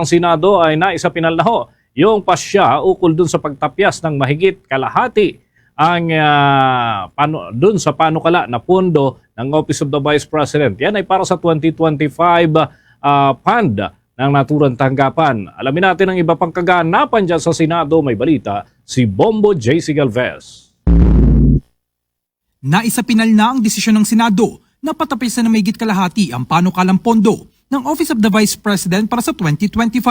ng Senado ay naisapinal na ho yung pasya ukol dun sa pagtapyas ng mahigit kalahati ang ah, pano, dun sa panukala na pondo ng Office of the Vice President. Yan ay para sa 2025 ah, fund ng naturang tanggapan. Alamin natin ang iba pang kaganapan dyan sa Senado. May balita si Bombo J.C. Galvez. Naisapinal na ang desisyon ng Senado na patapisan na may kalahati ang panukalang pondo ng Office of the Vice President para sa 2025.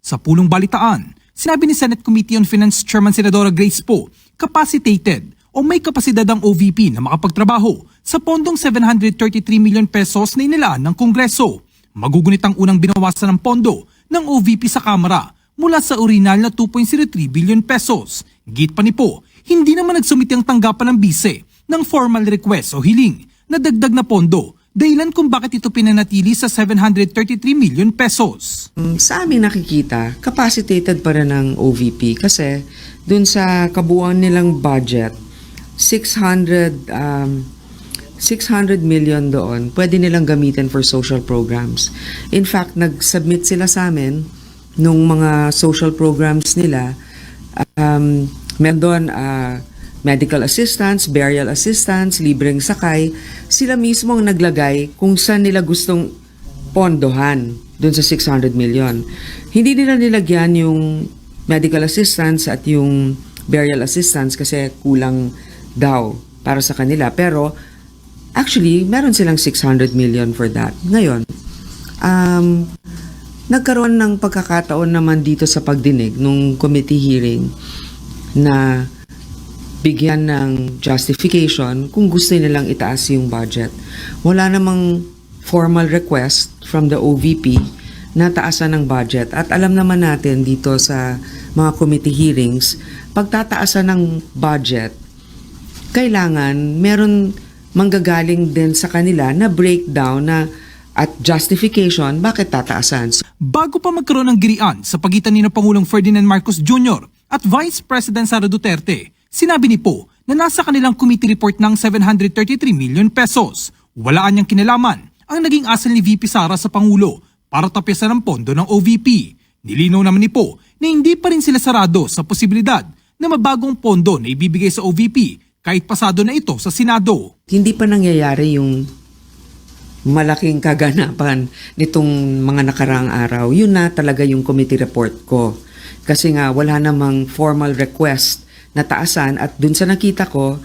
Sa pulong balitaan, sinabi ni Senate Committee on Finance Chairman Senadora Grace Poe, capacitated o may kapasidad ang OVP na makapagtrabaho sa pondong 733 million pesos na inilaan ng Kongreso. Magugunit ang unang binawasan ng pondo ng OVP sa Kamara mula sa original na 2.03 billion pesos. Git pa ni Po, hindi naman nagsumiti ang tanggapan ng bise ng formal request o hiling na dagdag na pondo dahilan kung bakit ito pinanatili sa 733 million pesos. Mm, Sa aming nakikita, capacitated pa rin ng OVP kasi dun sa kabuuan nilang budget, 600 um, 600 million doon, pwede nilang gamitin for social programs. In fact, nag-submit sila sa amin nung mga social programs nila. Um, meron doon ah, medical assistance, burial assistance, libreng sakay. Sila mismo ang naglagay kung saan nila gustong pondohan dun sa 600 million. Hindi nila nilagyan yung medical assistance at yung burial assistance kasi kulang daw para sa kanila. Pero actually, meron silang 600 million for that. Ngayon, um, nagkaroon ng pagkakataon naman dito sa pagdinig nung committee hearing na bigyan ng justification kung gusto nilang itaas yung budget. Wala namang formal request from the OVP na taasan ng budget. At alam naman natin dito sa mga committee hearings, pagtataasan ng budget, kailangan meron manggagaling din sa kanila na breakdown na at justification bakit tataasan. Bago pa magkaroon ng girian sa pagitan ni na Pangulong Ferdinand Marcos Jr. at Vice President Sara Duterte, sinabi ni Po na nasa kanilang committee report ng 733 million pesos. Walaan niyang kinalaman ang naging asal ni VP Sara sa Pangulo para tapyasan ang pondo ng OVP. Nilinaw naman ni Po na hindi pa rin sila sarado sa posibilidad na mabagong pondo na ibibigay sa OVP kahit pasado na ito sa Senado. hindi pa nangyayari yung malaking kaganapan nitong mga nakaraang araw. Yun na talaga yung committee report ko. Kasi nga wala namang formal request na taasan at dun sa nakita ko,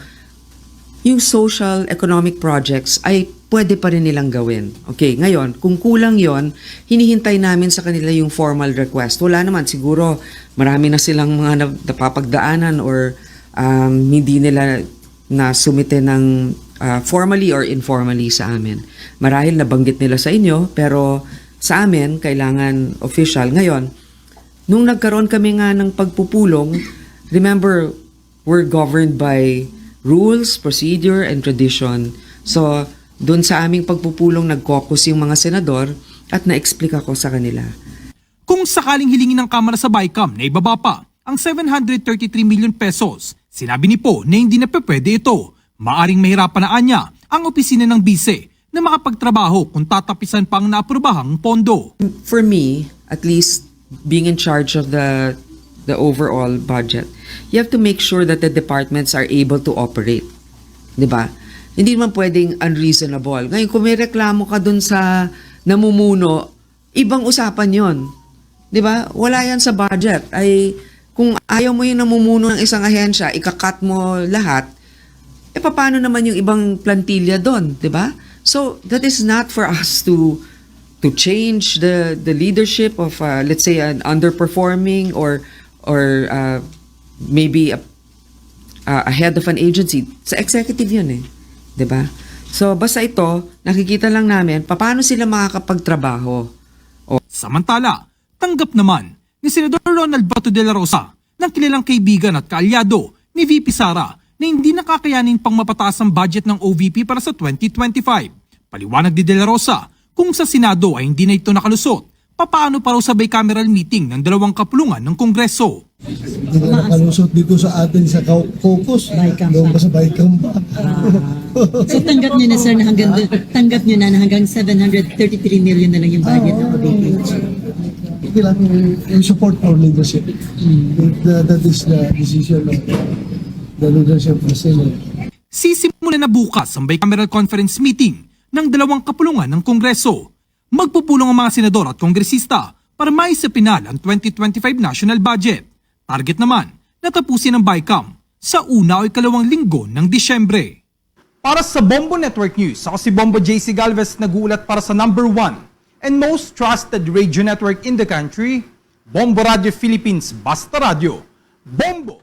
yung social economic projects ay pwede pa rin nilang gawin. Okay, ngayon, kung kulang yon hinihintay namin sa kanila yung formal request. Wala naman, siguro marami na silang mga nap- napapagdaanan or um, hindi nila na sumite ng uh, formally or informally sa amin. Marahil nabanggit nila sa inyo, pero sa amin, kailangan official. Ngayon, nung nagkaroon kami nga ng pagpupulong, remember, we're governed by rules, procedure, and tradition. So, doon sa aming pagpupulong, nag-caucus yung mga senador at na-explica ko sa kanila. Kung sakaling hilingin ng Kamara sa BICAM na ibaba pa ang 733 million pesos, sinabi ni Po na hindi na pwede ito. Maaring mahirapan na anya ang opisina ng bise na makapagtrabaho kung tatapisan pa ang naaprobahang pondo. For me, at least being in charge of the the overall budget, you have to make sure that the departments are able to operate. 'Di ba? Hindi naman pwedeng unreasonable. Ngayon, kung may reklamo ka dun sa namumuno, ibang usapan yon. 'Di ba? Wala yan sa budget. Ay, kung ayaw mo yung namumuno ng isang ahensya, ikakat mo lahat, eh paano naman yung ibang plantilla doon, 'di ba? So that is not for us to to change the the leadership of uh, let's say an underperforming or or uh, maybe a, a head of an agency. Sa executive 'yun eh, ba? So basta ito, nakikita lang namin paano sila makakapagtrabaho. Samantala, tanggap naman ni Senador Ronald Bato de la Rosa ng kilalang kaibigan at kaalyado ni VP Sara na hindi nakakayanin pang mapataas ang budget ng OVP para sa 2025. Paliwanag ni De La Rosa kung sa Senado ay hindi na ito nakalusot, papaano pa raw sa bicameral meeting ng dalawang kapulungan ng Kongreso. Nakalusot dito sa atin sa cau- caucus. Doon pa. sa Baykam pa. So tanggap niyo na sir na hanggang tanggap niyo na na hanggang 733 million na lang yung budget ng OBH. okay lang support for leadership. If the- that is the decision of the leadership of the Senate. Sisimula na bukas ang bicameral conference meeting ng dalawang kapulungan ng Kongreso. Magpupulong ang mga senador at kongresista para maisapinal ang 2025 national budget. Target naman, natapusin ang BICAM sa una o ikalawang linggo ng Disyembre. Para sa Bombo Network News, ako si Bombo JC Galvez nagulat para sa number one and most trusted radio network in the country, Bombo Radio Philippines Basta Radio. Bombo!